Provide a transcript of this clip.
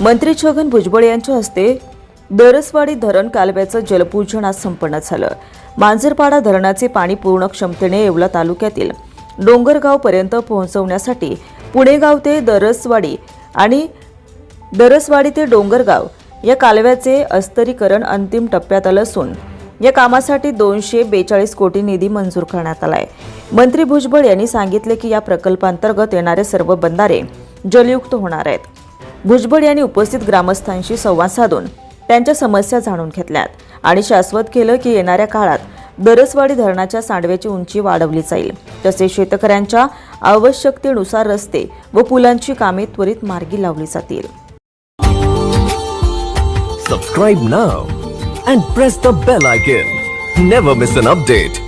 मंत्री छगन भुजबळ यांच्या हस्ते दरसवाडी धरण कालव्याचं जलपूजन आज संपन्न झालं. मांजरपाडा धरणाचे पाणी पूर्ण क्षमतेने येवला तालुक्यातील डोंगरगावपर्यंत पोहोचवण्यासाठी पुणेगाव ते दरसवाडी आणि दरसवाडी ते डोंगरगाव या कालव्याचे अस्तरीकरण अंतिम टप्प्यात आलं असून या कामासाठी दोनशे बेचाळीस कोटी निधी मंजूर करण्यात आलाय. मंत्री भुजबळ यांनी सांगितले की या प्रकल्पांतर्गत येणारे सर्व बंधारे जलयुक्त होणार आहेत. भुजबळ यांनी उपस्थित ग्रामस्थांशी संवाद साधून त्यांच्या समस्या जाणून घेतल्यात आणि शाश्वत केलं की येणाऱ्या काळात दरसवाडी धरणाच्या सांडव्याची उंची वाढवली जाईल. तसेच शेतकऱ्यांच्या आवश्यकतेनुसार रस्ते व पुलांची कामे त्वरित मार्गी लावली जातील. Subscribe now and press the bell icon never miss an update